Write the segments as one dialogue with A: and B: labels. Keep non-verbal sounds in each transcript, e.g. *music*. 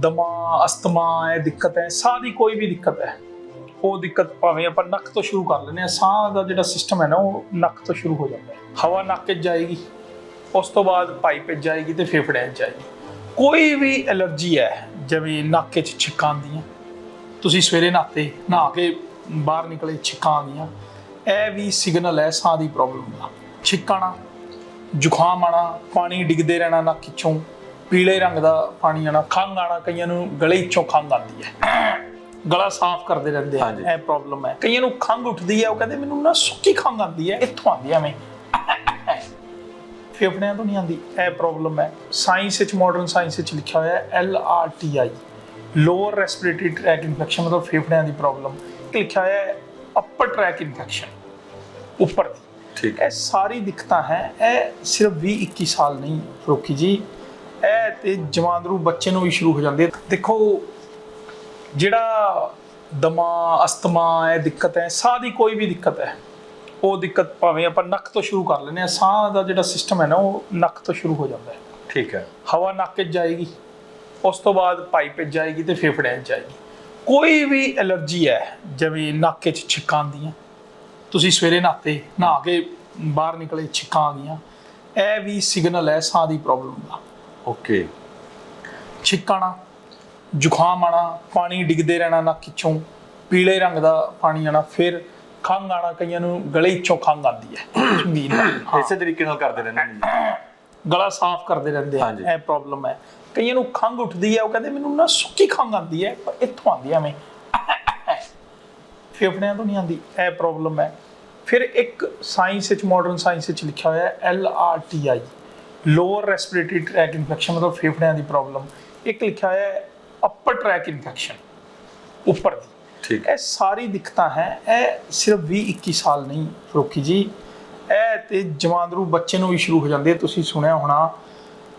A: ਦਮਾ ਅਸਤਮਾ ਹੈ ਦਿੱਕਤ ਹੈ, ਸਾਹ ਦੀ ਕੋਈ ਵੀ ਦਿੱਕਤ ਹੈ, ਉਹ ਦਿੱਕਤ ਭਾਵੇਂ ਆਪਾਂ ਨੱਕ ਤੋਂ ਸ਼ੁਰੂ ਕਰ ਲੈਂਦੇ ਆ ਸਾਹ ਦਾ ਜਿਹੜਾ ਸਿਸਟਮ ਹੈ ਨਾ, ਉਹ ਨੱਕ ਤੋਂ ਸ਼ੁਰੂ ਹੋ ਜਾਂਦਾ ਹੈ। ਹਵਾ ਨੱਕ 'ਚ ਜਾਏਗੀ, ਉਸ ਤੋਂ ਬਾਅਦ ਪਾਈਪ 'ਚ ਜਾਏਗੀ ਤੇ ਫੇਫੜਿਆਂ 'ਚ ਜਾਏਗੀ ਕੋਈ ਵੀ ਐਲਰਜੀ ਹੈ, ਜਿਵੇਂ ਨੱਕ 'ਚ ਛਿੱਕਾਂ ਆਉਂਦੀਆਂ, ਤੁਸੀਂ ਸਵੇਰੇ ਨਹਾਤੇ, ਨਹਾ ਕੇ ਬਾਹਰ ਨਿਕਲੇ, ਛਿੱਕਾਂ ਆਉਂਦੀਆਂ ਇਹ ਵੀ ਸਿਗਨਲ ਹੈ, ਸਾਹ ਦੀ ਪ੍ਰੋਬਲਮ ਦਾ। ਛਿੱਕਾਂ ਆਉਣਾ, ਜ਼ੁਕਾਮ ਆਣਾ ਪਾਣੀ ਡਿੱਗਦੇ ਰਹਿਣਾ ਨੱਕ ਵਿੱਚੋਂ ਪੀਲੇ ਰੰਗ ਦਾ ਪਾਣੀ ਆਣਾ ਖੰਘ ਆਣਾ ਕਈਆਂ ਨੂੰ ਗਲੇ ਵਿੱਚੋਂ ਖੰਘ ਆਉਂਦੀ ਹੈ। ਗਲਾ ਸਾਫ਼ ਕਰਦੇ ਰਹਿੰਦੇ ਆ। ਇਹ ਪ੍ਰੋਬਲਮ ਹੈ। ਕਈਆਂ ਨੂੰ ਖੰਘ ਉੱਠਦੀ ਹੈ ਉਹ ਕਹਿੰਦੇ ਮੈਨੂੰ ਨਾ ਸੁੱਕੀ ਖੰਘ ਆਉਂਦੀ ਹੈ ਇੱਥੋਂ ਆਉਂਦੀ ਹੈ ਐਵੇਂ। ਫੇਫੜਿਆਂ ਤੋਂ ਨਹੀਂ ਆਉਂਦੀ ਇਹ ਪ੍ਰੋਬਲਮ ਹੈ। ਸਾਇੰਸ ਵਿੱਚ ਮਾਡਰਨ ਸਾਇੰਸ ਵਿੱਚ ਲਿਖਿਆ ਹੋਇਆ ਹੈ L R T I lower respiratory tract infection ਮਤਲਬ ਫੇਫੜਿਆਂ ਦੀ ਪ੍ਰੋਬਲਮ ਲਿਖਿਆ ਹੋਇਆ ਹੈ ਅਪਰ ਟ੍ਰੈਕ ਇਨਫੈਕਸ਼ਨ ਉੱਪਰ ਦੀ।
B: ਠੀਕ।
A: ਇਹ ਸਾਰੀ ਦਿੱਕਤਾਂ ਹੈ ਇਹ ਸਿਰਫ 20 21 ਸਾਲ ਨਹੀਂ ਰੋਕੀ ਜੀ। ਇਹ ਤੇ ਜਵਾਨਰੂ ਬੱਚੇ ਨੂੰ ਵੀ ਸ਼ੁਰੂ ਹੋ ਜਾਂਦੀ ਦੇਖੋ ਜਿਹੜਾ ਦਮਾ ਅਸਤਮਾ ਹੈ ਦਿੱਕਤ ਹੈ ਸਾਹ ਦੀ ਕੋਈ ਵੀ ਦਿੱਕਤ ਹੈ ਉਹ ਦਿੱਕਤ ਭਾਵੇਂ ਆਪਾਂ ਨੱਕ ਤੋਂ ਸ਼ੁਰੂ ਕਰ ਲੈਂਦੇ ਆ ਸਾਹ ਦਾ ਜਿਹੜਾ ਸਿਸਟਮ ਹੈ ਨਾ ਉਹ ਨੱਕ ਤੋਂ ਸ਼ੁਰੂ ਹੋ ਜਾਂਦਾ ਹੈ।
B: ਠੀਕ ਹੈ।
A: ਹਵਾ ਨੱਕ 'ਚ ਜਾਏਗੀ ਉਸ ਤੋਂ ਬਾਅਦ ਪਾਈਪ 'ਚ ਜਾਏਗੀ ਤੇ ਫੇਫੜਿਆਂ 'ਚ ਜਾਏਗੀ। ਕੋਈ ਵੀ ਐਲਰਜੀ ਹੈ ਜਿਵੇਂ ਨੱਕ 'ਚ ਛਿੱਕਾਂ ਆਉਂਦੀਆਂ ਤੁਸੀਂ ਸਵੇਰੇ ਨਹਾਤੇ ਨਹਾ ਕੇ ਬਾਹਰ ਨਿਕਲੇ ਛਿੱਕਾਂ ਆ ਗਈਆਂ ਇਹ ਵੀ ਸਿਗਨਲ ਹੈ ਸਾਹ ਦੀ ਪ੍ਰੋਬਲਮ ਦਾ।
B: ਓਕੇ।
A: ਛਿੱਕਾਂ ਆਉਣਾ ਜ਼ੁਕਾਮ ਆਣਾ ਪਾਣੀ ਡਿੱਗਦੇ ਰਹਿਣਾ ਨੱਕ ਵਿੱਚੋਂ ਪੀਲੇ ਰੰਗ ਦਾ ਪਾਣੀ ਆਣਾ ਫਿਰ ਖੰਘ ਆਣਾ ਕਈਆਂ ਨੂੰ ਗਲੇ ਵਿੱਚੋਂ ਖੰਘ ਆਉਂਦੀ ਹੈ ਨਾਲ *coughs* ਹਾਂ।
B: ਇਸੇ ਤਰੀਕੇ ਨਾਲ ਕਰਦੇ ਰਹਿੰਦੇ ਨੇ। *coughs*
A: ਗਲਾ ਸਾਫ਼ ਕਰਦੇ ਰਹਿੰਦੇ ਆ। ਇਹ ਪ੍ਰੋਬਲਮ ਹੈ। ਕਈਆਂ ਨੂੰ ਖੰਘ ਉੱਠਦੀ ਹੈ ਉਹ ਕਹਿੰਦੇ ਮੈਨੂੰ ਨਾ ਸੁੱਕੀ ਖੰਘ ਆਉਂਦੀ ਹੈ ਪਰ ਇੱਥੋਂ ਆਉਂਦੀ ਐਵੇਂ। *coughs* ਫੇਫੜਿਆਂ ਤੋਂ ਨਹੀਂ ਆਉਂਦੀ ਇਹ ਪ੍ਰੋਬਲਮ ਹੈ। ਫਿਰ ਇੱਕ ਸਾਇੰਸ ਵਿੱਚ ਮਾਡਰਨ ਸਾਇੰਸ ਵਿੱਚ ਲਿਖਿਆ ਹੋਇਆ ਹੈ L R T I lower respiratory tract infection ਮਤਲਬ ਫੇਫੜਿਆਂ ਦੀ ਪ੍ਰੋਬਲਮ ਇੱਕ ਲਿਖਿਆ ਹੈ ਅਪਰ ਟ੍ਰੈਕ ਇਨਫੈਕਸ਼ਨ ਉੱਪਰ ਦੀ।
B: ਠੀਕ।
A: ਇਹ ਸਾਰੀ ਦਿੱਕਤਾਂ ਹੈ ਇਹ ਸਿਰਫ 20 21 ਸਾਲ ਨਹੀਂ ਰੋਕੀ ਜੀ। ਇਹ ਤੇ ਜਵਾਨਰੂ ਬੱਚੇ ਨੂੰ ਵੀ ਸ਼ੁਰੂ ਹੋ ਜਾਂਦੀ ਤੁਸੀਂ ਸੁਣਿਆ ਹੋਣਾ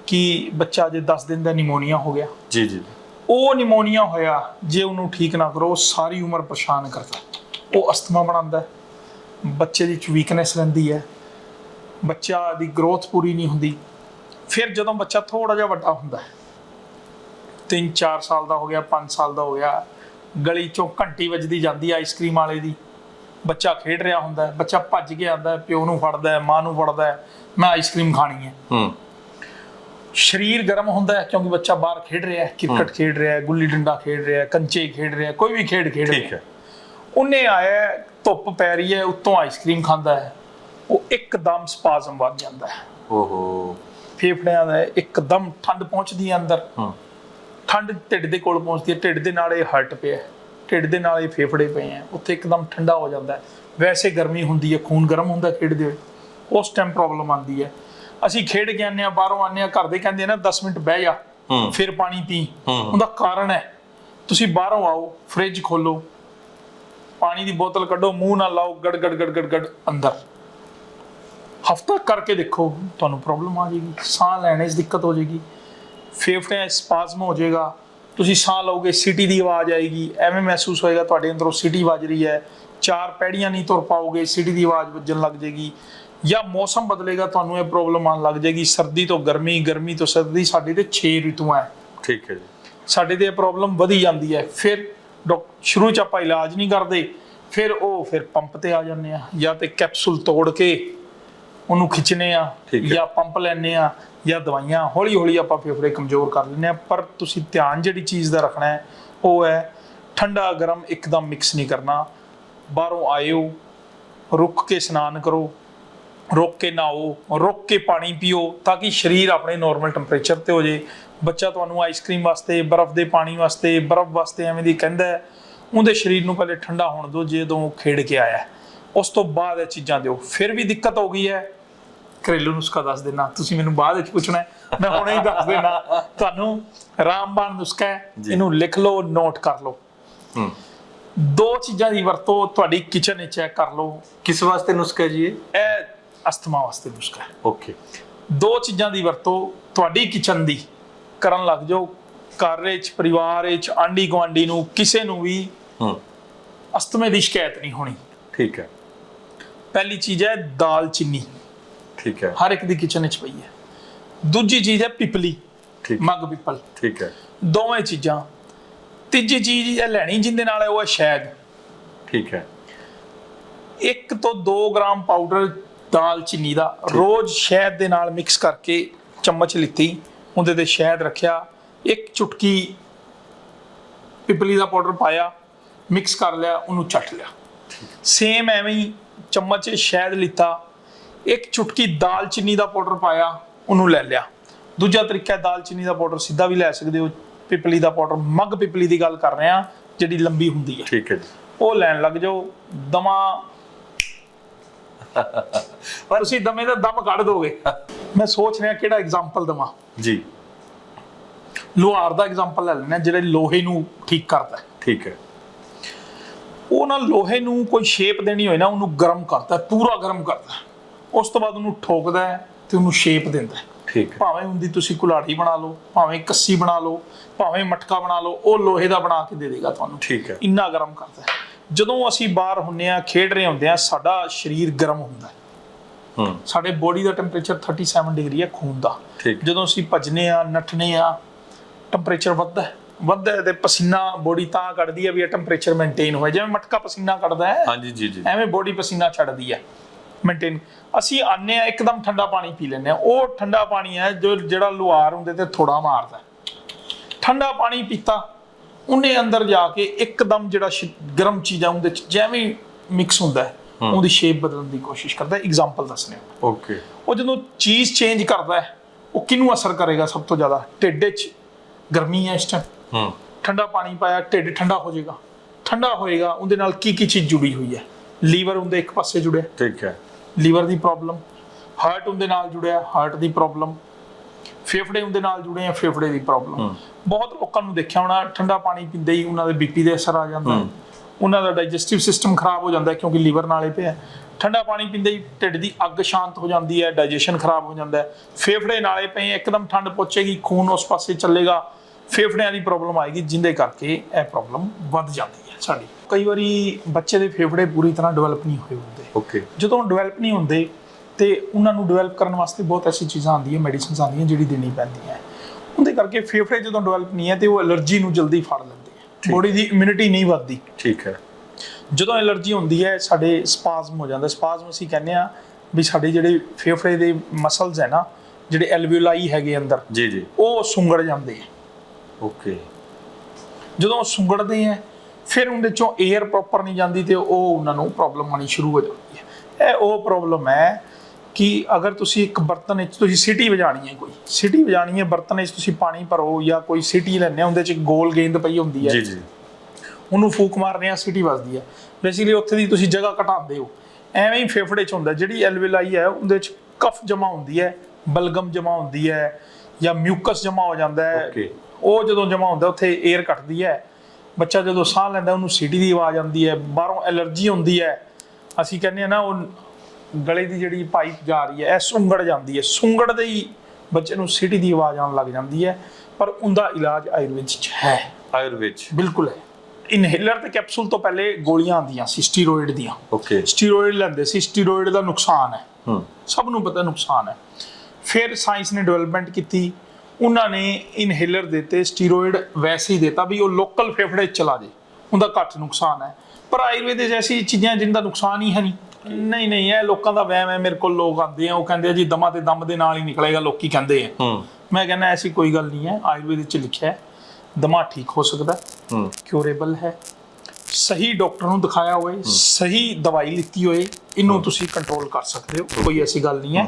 A: ਕਿ ਬੱਚਾ ਜੇ 10 ਦਿਨ ਦਾ ਨਿਮੋਨੀਆ ਹੋ ਗਿਆ।
B: ਜੀ ਜੀ।
A: ਉਹ ਨਿਮੋਨੀਆ ਹੋਇਆ ਜੇ ਉਹਨੂੰ ਠੀਕ ਨਾ ਕਰੋ ਉਹ ਸਾਰੀ ਉਮਰ ਪਰੇਸ਼ਾਨ ਕਰਦਾ। ਉਹ ਅਸਥਮਾ ਬਣਾਉਂਦਾ। ਬੱਚੇ ਦੀ ਚ ਵੀਕਨੈਸ ਰਹਿੰਦੀ ਹੈ। ਬੱਚਾ ਦੀ ਗਰੋਥ ਪੂਰੀ ਨਹੀਂ ਹੁੰਦੀ। ਫਿਰ ਜਦੋਂ ਬੱਚਾ ਥੋੜਾ ਜਿਹਾ ਵੱਡਾ ਹੁੰਦਾ ਹੈ 3-4 ਸਾਲ ਦਾ ਹੋ ਗਿਆ 5 ਸਾਲ ਦਾ ਹੋ ਗਿਆ ਗਲੀ ਚੋਂ ਘੰਟੀ ਵੱਜਦੀ ਜਾਂਦੀ ਹੈ ਆਈਸਕ੍ਰੀਮ ਵਾਲੇ ਦੀ। ਬੱਚਾ ਖੇਡ ਰਿਹਾ ਹੁੰਦਾ ਹੈ ਬੱਚਾ ਭੱਜ ਕੇ ਆਉਂਦਾ ਹੈ ਪਿਓ ਨੂੰ ਫੜਦਾ ਹੈ ਮਾਂ ਨੂੰ ਫੜਦਾ ਹੈ ਮੈਂ ਆਈਸਕ੍ਰੀਮ ਖਾਣੀ ਹੈ।
B: ਹੂੰ।
A: ਸਰੀਰ ਗਰਮ ਹੁੰਦਾ ਹੈ ਕਿਉਂਕਿ ਬੱਚਾ ਬਾਹਰ ਖੇਡ ਰਿਹਾ ਹੈ ਕ੍ਰਿਕਟ ਖੇਡ ਰਿਹਾ ਹੈ ਗੁੱਲੀ ਡੰਡਾ ਖੇਡ ਰਿਹਾ ਹੈ ਕੰਚੇ ਖੇਡ ਰਿਹਾ ਹੈ ਕੋਈ ਵੀ ਖੇਡ ਖੇਡ ਰਿਹਾ
B: ਠੀਕ ਹੈ।
A: ਉਹਨੇ ਆਇਆ ਧੁੱਪ ਪੈ ਰਹੀ ਹੈ ਉੱਤੋਂ ਆਈਸਕ੍ਰੀਮ ਖਾਂਦਾ ਹੈ। ਉਹ ਇੱਕਦਮ ਸਪਾਜ਼ਮ ਵੱਧ ਜਾਂਦਾ ਹੈ।
B: ਓਹੋ।
A: ਫੇਫੜਿਆਂ ਦਾ ਇੱਕਦਮ ਠੰਡ ਪਹੁੰਚਦੀ ਹੈ ਅੰਦਰ।
B: ਹੂੰ।
A: ਠੰਡ ਢਿੱਡ ਦੇ ਕੋਲ ਪਹੁੰਚਦੀ ਹੈ ਢਿੱਡ ਦੇ ਨਾਲ ਇਹ ਹਰਟ ਪਿਆ। ਢਿੱਡ ਦੇ ਨਾਲ ਇਹ ਫੇਫੜੇ ਪਏ ਹੈ। ਉੱਥੇ ਇੱਕਦਮ ਠੰਡਾ ਹੋ ਜਾਂਦਾ ਵੈਸੇ ਗਰਮੀ ਹੁੰਦੀ ਹੈ ਖੂਨ ਗਰਮ ਹੁੰਦਾ ਖੇਡਦੇ ਹੋਏ ਉਸ ਟਾਈਮ ਪ੍ਰੋਬਲਮ ਆਉਂਦੀ ਹੈ। ਅਸੀਂ ਖੇਡ ਕੇ ਆਉਂਦੇ ਹਾਂ ਬਾਹਰੋਂ ਆਉਂਦੇ ਹਾਂ ਘਰ ਦੇ ਕਹਿੰਦੇ ਆ ਨਾ 10 ਮਿੰਟ ਬਹਿ ਜਾ ਫਿਰ ਪਾਣੀ ਪੀ। ਉਹਦਾ ਕਾਰਨ ਹੈ ਤੁਸੀਂ ਬਾਹਰੋਂ ਆਓ ਫ੍ਰਿਜ ਖੋਲੋ ਪਾਣੀ ਦੀ ਬੋਤਲ ਕੱਢੋ ਮੂੰਹ ਨਾਲ ਲਾਓ ਗੜ ਗੜ ਗੜ ਗੜ ਗੜ ਅੰਦਰ। ਹਫਤਾ ਕਰਕੇ ਦੇਖੋ ਤੁਹਾਨੂੰ ਪ੍ਰੋਬਲਮ ਆ ਜਾਏਗੀ ਸਾਹ ਲੈਣੇ 'ਚ ਦਿੱਕਤ ਹੋ ਜਾਏਗੀ ਫੇਫੜਿਆਂ 'ਚ ਸਪਾਜ਼ਮ ਹੋ ਜਾਏਗਾ ਤੁਸੀਂ ਸਾਹ ਲਓਗੇ ਸਿਟੀ ਦੀ ਆਵਾਜ਼ ਆਏਗੀ ਐਵੇਂ ਮਹਿਸੂਸ ਹੋਏਗਾ ਤੁਹਾਡੇ ਅੰਦਰੋਂ ਸਿਟੀ ਵੱਜ ਰਹੀ ਹੈ ਚਾਰ ਪੈੜੀਆਂ ਨਹੀਂ ਤੁਰ ਪਾਓਗੇ ਸਿਟੀ ਦੀ ਆਵਾਜ਼ ਵੱਜਣ ਲੱਗ ਜਾਏਗੀ ਜਾਂ ਮੌਸਮ ਬਦਲੇਗਾ ਤੁਹਾਨੂੰ ਇਹ ਪ੍ਰੋਬਲਮ ਆਉਣ ਲੱਗ ਜਾਏਗੀ ਸਰਦੀ ਤੋਂ ਗਰਮੀ ਗਰਮੀ ਤੋਂ ਸਰਦੀ ਸਾਡੇ ਤੇ 6 ਰਿਤੂਆਂ ਹੈ।
B: ਠੀਕ ਹੈ ਜੀ।
A: ਸਾਡੇ ਤੇ ਇਹ ਪ੍ਰੋਬਲਮ ਵਧੀ ਜਾਂਦੀ ਹੈ ਫਿਰ ਸ਼ੁਰੂ ਚ ਆਪਾਂ ਇਲਾਜ ਨਹੀਂ ਕਰਦੇ ਫਿਰ ਉਹ ਫਿਰ ਪੰਪ ਤੇ ਆ ਜਾਂਦੇ ਆ ਜਾਂ ਤੇ ਕੈਪਸੂਲ ਤੋੜ ਕੇ ਉਹਨੂੰ ਖਿੱਚਨੇ ਆ। ਜਾਂ ਪੰਪ ਲੈਣੇ ਆ ਜਾਂ ਦਵਾਈਆਂ ਹੌਲੀ ਹੌਲੀ ਆਪਾਂ ਫੇਫੜੇ ਕਮਜ਼ੋਰ ਕਰ ਲੈਂਦੇ ਆ ਪਰ ਤੁਸੀਂ ਧਿਆਨ ਜਿਹੜੀ ਚੀਜ਼ ਦਾ ਰੱਖਣਾ ਹੈ ਉਹ ਹੈ ਠੰਡਾ ਗਰਮ ਇੱਕਦਮ ਮਿਕਸ ਨਹੀਂ ਕਰਨਾ ਬਾਹਰੋਂ ਆਇਓ ਰੁਕ ਕੇ ਇਸ਼ਨਾਨ ਕਰੋ ਰੁਕ ਕੇ ਨਹਾਓ ਰੁਕ ਕੇ ਪਾਣੀ ਪੀਓ ਤਾਂ ਕਿ ਸਰੀਰ ਆਪਣੇ ਨਾਰਮਲ ਟੈਂਪਰੇਚਰ ਤੇ ਹੋ ਜੇ ਬੱਚਾ ਤੁਹਾਨੂੰ ਆਈਸਕ੍ਰੀਮ ਵਾਸਤੇ ਬਰਫ਼ ਦੇ ਪਾਣੀ ਵਾਸਤੇ ਬਰਫ਼ ਵਾਸਤੇ ਐਵੇਂ ਦੀ ਕਹਿੰਦਾ ਉਹਦੇ ਸਰੀਰ ਨੂੰ ਪਹਿਲੇ ਠੰਡਾ ਹੋਣ ਦਿਓ ਜਦੋਂ ਉਹ ਖੇਡ ਕੇ ਆਇਆ। ਉਸ ਤੋਂ ਬਾਅਦ ਇਹ ਚੀਜ਼ਾਂ ਦਿਓ ਫਿਰ ਵੀ ਦਿੱਕਤ ਹੋ ਗਈ ਹੈ ਘਰੇਲੂ ਨੁਸਖਾ ਦੱਸ ਦੇਣਾ ਤੁਸੀਂ ਮੈਨੂੰ ਬਾਅਦ ਵਿੱਚ ਪੁੱਛਣਾ ਹੈ ਮੈਂ ਹੁਣੇ ਹੀ ਦੱਸ ਦੇਣਾ। ਤੁਹਾਨੂੰ ਰਾਮਬਾਣ ਨੁਸਖਾ ਹੈ। ਇਹਨੂੰ ਲਿਖ ਲਓ ਨੋਟ ਕਰ ਲਓ।
B: ਹੂੰ।
A: ਦੋ ਚੀਜ਼ਾਂ ਦੀ ਵਰਤੋਂ ਤੁਹਾਡੀ ਕਿਚਨ ਵਿੱਚ ਹੈ ਕਰ ਲਓ।
B: ਕਿਸ ਵਾਸਤੇ ਨੁਸਖਾ ਜੀ ਇਹ?
A: ਇਹ ਅਸਥਮਾ ਵਾਸਤੇ ਨੁਸਖਾ ਹੈ।
B: ਓਕੇ
A: ਦੋ ਚੀਜ਼ਾਂ ਦੀ ਵਰਤੋਂ ਤੁਹਾਡੀ ਕਿਚਨ ਦੀ ਕਰਨ ਲੱਗ ਜਾਓ। ਘਰ ਵਿੱਚ ਪਰਿਵਾਰ ਵਿੱਚ ਆਂਢੀ ਗੁਆਂਢੀ ਨੂੰ ਕਿਸੇ ਨੂੰ ਵੀ
B: ਹੂੰ।
A: ਅਸਥਮੇ ਦੀ ਸ਼ਿਕਾਇਤ ਨਹੀਂ ਹੋਣੀ।
B: ਠੀਕ ਹੈ।
A: ਪਹਿਲੀ ਚੀਜ਼ ਹੈ ਦਾਲ ਚੀਨੀ।
B: ਠੀਕ ਹੈ।
A: ਹਰ ਇੱਕ ਦੀ ਕਿਚਨ ਵਿੱਚ ਪਈ ਹੈ। ਦੂਜੀ ਚੀਜ਼ ਹੈ ਪਿਪਲੀ
B: ਠੀਕ
A: ਮੱਗ ਪਿੱਪਲ।
B: ਠੀਕ ਹੈ।
A: ਦੋਵੇਂ ਚੀਜ਼ਾਂ। ਤੀਜੀ ਚੀਜ਼ ਇਹ ਲੈਣੀ ਜਿੰਦੇ ਨਾਲ ਉਹ ਹੈ ਸ਼ਹਿਦ।
B: ਠੀਕ ਹੈ।
A: ਇੱਕ ਤੋਂ 2 ਗ੍ਰਾਮ ਪਾਊਡਰ ਦਾਲ ਚੀਨੀ ਦਾ ਰੋਜ਼ ਸ਼ਹਿਦ ਦੇ ਨਾਲ ਮਿਕਸ ਕਰਕੇ ਚਮਚ ਲਿੱਤੀ ਉਹਦੇ ਤੇ ਸ਼ਹਿਦ ਰੱਖਿਆ ਇੱਕ ਚੁਟਕੀ ਪਿਪਲੀ ਦਾ ਪਾਊਡਰ ਪਾਇਆ ਮਿਕਸ ਕਰ ਲਿਆ ਉਹਨੂੰ ਚੱਟ ਲਿਆ। ਸੇਮ ਐਵੇਂ ਹੀ ਚਮਚ ਸ਼ਹਿਦ ਲਿੱਤਾ ਇੱਕ ਚੁਟਕੀ ਦਾਲ ਚੀਨੀ ਦਾ ਪਾਊਡਰ ਪਾਇਆ ਉਹਨੂੰ ਲੈ ਲਿਆ। ਦੂਜਾ ਤਰੀਕਾ ਹੈ ਦਾਲ ਚੀਨੀ ਦਾ ਪਾਊਡਰ ਸਿੱਧਾ ਵੀ ਲੈ ਸਕਦੇ ਹੋ। ਪਿਪਲੀ ਦਾ ਪਾਊਡਰ ਮੱਗ ਪਿਪਲੀ ਦੀ ਗੱਲ ਕਰ ਰਹੇ ਆ ਜਿਹੜੀ ਲੰਬੀ ਹੁੰਦੀ ਹੈ।
B: ਠੀਕ ਹੈ ਜੀ।
A: ਉਹ ਲੈਣ ਲੱਗ ਜਾਓ। ਦਮਾ ਪਰ ਤੁਸੀਂ ਦਮੇ ਦਾ ਦਮ ਕੱਢ ਦੋਗੇ। ਮੈਂ ਸੋਚ ਰਿਹਾ ਕਿਹੜਾ ਐਗਜ਼ਾਮਪਲ ਦਵਾਂ।
B: ਜੀ।
A: ਲੋਹਾਰ ਦਾ ਐਗਜ਼ਾਮਪਲ ਲੈ ਲੈਣਾ ਜਿਹੜਾ ਲੋਹੇ ਨੂੰ ਠੀਕ ਕਰਦਾ।
B: ਠੀਕ ਹੈ।
A: ਉਹ ਨਾ ਲੋਹੇ ਨੂੰ ਕੋਈ ਸ਼ੇਪ ਦੇਣੀ ਹੋਏ ਨਾ ਉਹਨੂੰ ਗਰਮ ਕਰਦਾ ਪੂਰਾ ਗਰਮ ਕਰਦਾ। ਉਸ ਤੋਂ ਬਾਅਦ ਉਹਨੂੰ ਠੋਕਦਾ ਹੈ ਤੇ ਉਹਨੂੰ ਸ਼ੇਪ ਦਿੰਦਾ ਹੈ।
B: ਠੀਕ ਹੈ।
A: ਭਾਵੇਂ ਹੁੰਦੀ ਤੁਸੀਂ ਕੁਲਾੜੀ ਬਣਾ ਲਓ ਭਾਵੇਂ ਕੱਸੀ ਬਣਾ ਲਓ ਭਾਵੇਂ ਮਟਕਾ ਬਣਾ ਲਓ ਉਹ ਲੋਹੇ ਦਾ ਬਣਾ ਕੇ ਦੇ ਦੇਗਾ ਤੁਹਾਨੂੰ।
B: ਠੀਕ ਹੈ।
A: ਇੰਨਾ ਗਰਮ ਕਰਦਾ ਹੈ। ਜਦੋਂ ਅਸੀਂ ਬਾਹਰ ਹੁੰਨੇ ਆ ਖੇਡ ਰਹੇ ਹੁੰਦੇ ਆ ਸਾਡਾ ਸਰੀਰ ਗਰਮ ਹੁੰਦਾ ਹੈ।
B: ਹੂੰ।
A: ਸਾਡੇ ਬੋਡੀ ਦਾ ਟੈਂਪਰੇਚਰ 37 ਡਿਗਰੀ ਹੈ ਖੂਨ ਦਾ। ਜਦੋਂ ਅਸੀਂ ਭੱਜਨੇ ਆ ਨੱਠਨੇ ਆ ਟੈਂਪਰੇਚਰ ਵੱਧਦਾ ਹੈ। ਵੱਧਦਾ ਹੈ ਤੇ ਪਸੀਨਾ ਬੋਡੀ ਤਾਂ ਕੱਢਦੀ ਹੈ ਵੀ ਇਹ ਟੈਂਪਰੇਚਰ ਮੇਨਟੇਨ ਹੋਏ ਜਿਵੇਂ ਮਟਕਾ ਪਸੀਨਾ ਕੱਢਦਾ ਹੈ
B: ਹਾਂਜੀ ਜੀ ਜੀ।
A: ਐਵੇਂ ਬੋਡੀ ਪਸੀਨਾ ਛੱਡਦੀ ਹੈ। ਮੇਨਟੇਨ ਅਸੀਂ ਆਨੇ ਆ ਇੱਕਦਮ ਠੰਡਾ ਪਾਣੀ ਪੀ ਲੈਂਦੇ ਆ ਉਹ ਠੰਡਾ ਪਾਣੀ ਹੈ ਜੋ ਜਿਹੜਾ ਲੁਹਾਰ ਹੁੰਦੇ ਤੇ ਥੋੜਾ ਮਾਰਦਾ। ਠੰਡਾ ਪਾਣੀ ਪੀਤਾ ਉਹਨੇ ਅੰਦਰ ਜਾ ਕੇ ਇੱਕਦਮ ਜਿਹੜਾ ਗਰਮ ਚੀਜ਼ਾਂ ਉਹਦੇ ਚ ਜਿਵੇਂ ਮਿਕਸ ਹੁੰਦਾ ਹੈ ਉਹਦੀ ਸ਼ੇਪ ਬਦਲਣ ਦੀ ਕੋਸ਼ਿਸ਼ ਕਰਦਾ ਐਗਜ਼ਾਮਪਲ ਦੱਸਣੇ ਆ।
B: ਓਕੇ
A: ਉਹ ਜਦੋਂ ਚੀਜ਼ ਚੇਂਜ ਕਰਦਾ ਹੈ ਉਹ ਕਿਹਨੂੰ ਅਸਰ ਕਰੇਗਾ ਸਭ ਤੋਂ ਜ਼ਿਆਦਾ? ਢਿੱਡ 'ਚ ਗਰਮੀ ਹੈ ਇਸ ਟਾਈਮ
B: ਹੂੰ।
A: ਠੰਡਾ ਪਾਣੀ ਪਾਇਆ ਢਿੱਡ ਠੰਡਾ ਹੋ ਜਾਏਗਾ। ਠੰਡਾ ਹੋਏਗਾ ਉਹਦੇ ਨਾਲ ਕੀ ਕੀ ਚੀਜ਼ ਜੁੜੀ ਹੋਈ ਹੈ? ਲੀਵਰ ਉਹਦੇ ਇੱਕ ਪਾਸੇ ਜੁੜਿਆ।
B: ਠੀਕ ਹੈ।
A: ਲੀਵਰ ਦੀ ਪ੍ਰੋਬਲਮ ਹਾਰਟ ਉਹਦੇ ਨਾਲ ਜੁੜਿਆ ਹਾਰਟ ਦੀ ਪ੍ਰੋਬਲਮ ਫੇਫੜੇ ਉਹਦੇ ਨਾਲ ਜੁੜੇ ਆ ਫੇਫੜੇ ਦੀ ਪ੍ਰੋਬਲਮ ਬਹੁਤ ਲੋਕਾਂ ਨੂੰ ਦੇਖਿਆ ਹੋਣਾ ਠੰਡਾ ਪਾਣੀ ਪੀਂਦੇ ਹੀ ਉਹਨਾਂ ਦੇ ਬੀਪੀ ਦੇ ਅਸਰ ਆ ਜਾਂਦਾ। ਉਹਨਾਂ ਦਾ ਡਾਈਜੈਸਟਿਵ ਸਿਸਟਮ ਖਰਾਬ ਹੋ ਜਾਂਦਾ ਕਿਉਂਕਿ ਲੀਵਰ ਨਾਲੇ ਪਿਆ। ਠੰਡਾ ਪਾਣੀ ਪੀਂਦੇ ਹੀ ਢਿੱਡ ਦੀ ਅੱਗ ਸ਼ਾਂਤ ਹੋ ਜਾਂਦੀ ਹੈ ਡਾਈਜੈਸ਼ਨ ਖਰਾਬ ਹੋ ਜਾਂਦਾ ਹੈ। ਫੇਫੜੇ ਨਾਲੇ ਪਏ ਇੱਕਦਮ ਠੰਡ ਪਹੁੰਚੇਗੀ ਖੂਨ ਉਸ ਪਾਸੇ ਚੱਲੇਗਾ। ਫੇਫੜਿਆਂ ਦੀ ਪ੍ਰੋਬਲਮ ਆਏਗੀ ਜਿੰਦੇ ਕਰਕੇ ਇਹ ਪ੍ਰੋਬਲਮ ਵੱਧ ਜਾਂਦੀ ਹੈ ਸਾਡੀ। ਕਈ ਵਾਰੀ ਬੱਚੇ ਦੇ ਫੇਫੜੇ ਪੂਰੀ ਤਰ੍ਹਾਂ ਡਿਵੈਲਪ ਨਹੀਂ ਹੋਏ ਹੁੰਦੇ।
B: ਓਕੇ
A: ਜਦੋਂ ਡਿਵੈਲਪ ਨਹੀਂ ਹੁੰਦੇ ਤੇ ਉਹਨਾਂ ਨੂੰ ਡਿਵੈਲਪ ਕਰਨ ਵਾਸਤੇ ਬਹੁਤ ਐਸੀ ਚੀਜ਼ਾਂ ਆਉਂਦੀਆਂ ਮੈਡੀਸਿਨਸ ਆਉਂਦੀਆਂ ਜਿਹੜੀ ਦੇਣੀ ਪੈਂਦੀਆਂ। ਉਹਦੇ ਕਰਕੇ ਫੇਫੜੇ ਜਦੋਂ ਡਿਵੈਲਪ ਨਹੀਂ ਹੈ ਤੇ ਉਹ ਐਲਰਜੀ ਨੂੰ ਜਲਦੀ ਫੜ ਲੈਂਦੇ ਹੈ। ਬੋਡੀ ਦੀ ਇਮਿਊਨਿਟੀ ਨਹੀਂ ਵੱਧਦੀ।
B: ਠੀਕ ਹੈ।
A: ਜਦੋਂ ਐਲਰਜੀ ਹੁੰਦੀ ਹੈ ਸਾਡੇ ਸਪਾਜ਼ਮ ਹੋ ਜਾਂਦਾ। ਸਪਾਜ਼ਮ ਅਸੀਂ ਕਹਿੰਦੇ ਆ ਵੀ ਸਾਡੇ ਜਿਹੜੇ ਫੇਫੜੇ ਦੇ ਮਸਲਸ ਹੈ ਨਾ ਜਿਹੜੇ ਐਲਵੀਓਲਾਈ ਹੈਗੇ ਅੰਦਰ
B: ਜੀ ਜੀ।
A: ਉਹ ਸੁੰਗੜ ਜਾਂਦੇ ਆ
B: ਓਕੇ
A: ਜਦੋਂ ਸੁੰਗੜਦੇ ਆ ਫਿਰ ਉਹਦੇ ਚੋਂ 에ਅਰ ਪ੍ਰੋਪਰ ਨਹੀਂ ਜਾਂਦੀ ਤੇ ਉਹ ਉਹਨਾਂ ਨੂੰ ਪ੍ਰੋਬਲਮ ਆਣੀ ਸ਼ੁਰੂ ਹੋ ਜਾਂਦੀ ਹੈ। ਇਹ ਉਹ ਪ੍ਰੋਬਲਮ ਹੈ ਕਿ ਅਗਰ ਤੁਸੀਂ ਇੱਕ ਬਰਤਨ ਵਿੱਚ ਤੁਸੀਂ ਸਿਟੀ ਵਜਾਣੀ ਹੈ ਕੋਈ ਸਿਟੀ ਵਜਾਣੀ ਹੈ ਬਰਤਨ ਵਿੱਚ ਤੁਸੀਂ ਪਾਣੀ ਭਰੋ ਜਾਂ ਕੋਈ ਸਿਟੀ ਲੈਣੇ ਉਹਦੇ ਚ ਗੋਲ ਗੇਂਦ ਪਈ ਹੁੰਦੀ ਹੈ।
B: ਜੀ ਜੀ।
A: ਉਹਨੂੰ ਫੂਕ ਮਾਰਨੇ ਆ ਸਿਟੀ ਵੱਜਦੀ ਹੈ। ਬੇਸਿਕਲੀ ਉੱਥੇ ਦੀ ਤੁਸੀਂ ਜਗ੍ਹਾ ਘਟਾਉਂਦੇ ਹੋ। ਐਵੇਂ ਹੀ ਫੇਫੜੇ ਚ ਹੁੰਦਾ ਜਿਹੜੀ ਐਲਵੇਲਾਈ ਹੈ ਉਹਦੇ ਚ ਕਫ ਜਮਾ ਹੁੰਦੀ ਹੈ ਬਲਗਮ ਜਮਾ ਹੁੰਦੀ ਹੈ ਜਾਂ ਮਿਊਕਸ ਜਮਾ ਹੋ ਜਾਂਦਾ ਹੈ. ਉਹ ਜਦੋਂ ਜਮਾ ਹੁੰਦਾ ਉੱਥੇ 에ਅਰ ਘਟਦੀ ਹੈ। ਬੱਚਾ ਜਦੋਂ ਸਾਹ ਲੈਂਦਾ ਉਹਨੂੰ ਸੀਟੀ ਦੀ ਆਵਾਜ਼ ਆਉਂਦੀ ਹੈ ਬਾਹਰੋਂ ਐਲਰਜੀ ਹੁੰਦੀ ਹੈ। ਅਸੀਂ ਕਹਿੰਦੇ ਆ ਨਾ ਉਹ ਗਲੇ ਦੀ ਜਿਹੜੀ ਪਾਈਪ ਜਾ ਰਹੀ ਹੈ ਇਹ ਸੁੰਗੜ ਜਾਂਦੀ ਹੈ। ਸੁੰਗੜ ਦੇ ਹੀ ਬੱਚੇ ਨੂੰ ਸੀਟੀ ਦੀ ਆਵਾਜ਼ ਆਉਣ ਲੱਗ ਜਾਂਦੀ ਹੈ ਪਰ ਉਹਦਾ ਇਲਾਜ ਆਯੁਰਵੇਦ ਚ ਹੈ।
B: ਆਯੁਰਵੇਦ
A: ਬਿਲਕੁਲ ਹੈ। ਇਨਹੇਲਰ ਤੇ ਕੈਪਸੂਲ ਤੋਂ ਪਹਿਲੇ ਗੋਲੀਆਂ ਆਉਂਦੀਆਂ ਸੀ ਸਟੀਰੋਇਡ ਦੀਆਂ।
B: ਓਕੇ।
A: ਸਟੀਰੋਇਡ ਲੈਂਦੇ ਸੀ ਸਟੀਰੋਇਡ ਦਾ ਨੁਕਸਾਨ ਹੈ।
B: ਹੂੰ।
A: ਸਭ ਨੂੰ ਪਤਾ ਨੁਕਸਾਨ ਹੈ। ਫਿਰ ਸਾਇੰਸ ਨੇ ਡਿਵੈਲਪਮੈਂਟ ਕੀਤੀ ਉਹਨਾਂ ਨੇ ਇਨਹੇਲਰ ਦਿੱਤੇ ਸਟੀਰੋਇਡ ਵੈਸੇ ਹੀ ਦਿੱਤਾ ਵੀ ਉਹ ਲੋਕਲ ਫੇਫੜੇ 'ਚ ਚਲਾ ਜੇ ਉਹਦਾ ਘੱਟ ਨੁਕਸਾਨ ਹੈ। ਪਰ ਆਯੁਰਵੇਦ ਵਿੱਚ ਐਸੀ ਚੀਜ਼ਾਂ ਜਿੰਦਾ ਨੁਕਸਾਨ ਹੀ ਹੈ ਨਹੀਂ। ਨਹੀਂ ਨਹੀਂ ਇਹ ਲੋਕਾਂ ਦਾ ਵਹਿਮ ਹੈ ਮੇਰੇ ਕੋਲ ਲੋਕ ਆਉਂਦੇ ਆ ਉਹ ਕਹਿੰਦੇ ਆ ਜੀ ਦਮਾ ਤੇ ਦਮ ਦੇ ਨਾਲ ਹੀ ਨਿਕਲੇਗਾ ਲੋਕੀ ਕਹਿੰਦੇ ਆ। ਮੈਂ ਕਹਿੰਦਾ ਐਸੀ ਕੋਈ ਗੱਲ ਨਹੀਂ ਹੈ ਆਯੁਰਵੇਦ ਵਿੱਚ ਲਿਖਿਆ ਹੈ ਦਮਾ ਠੀਕ ਹੋ ਸਕਦਾ
B: ਹੈ
A: ਕਿਉਰੇਬਲ ਹੈ। ਸਹੀ ਡਾਕਟਰ ਨੂੰ ਦਿਖਾਇਆ ਹੋਏ ਸਹੀ ਦਵਾਈ ਲਿੱਤੀ ਹੋਏ ਇਹਨੂੰ ਤੁਸੀਂ ਕੰਟਰੋਲ ਕਰ ਸਕਦੇ ਹੋ ਕੋਈ ਐਸੀ ਗੱਲ ਨਹੀਂ ਹੈ।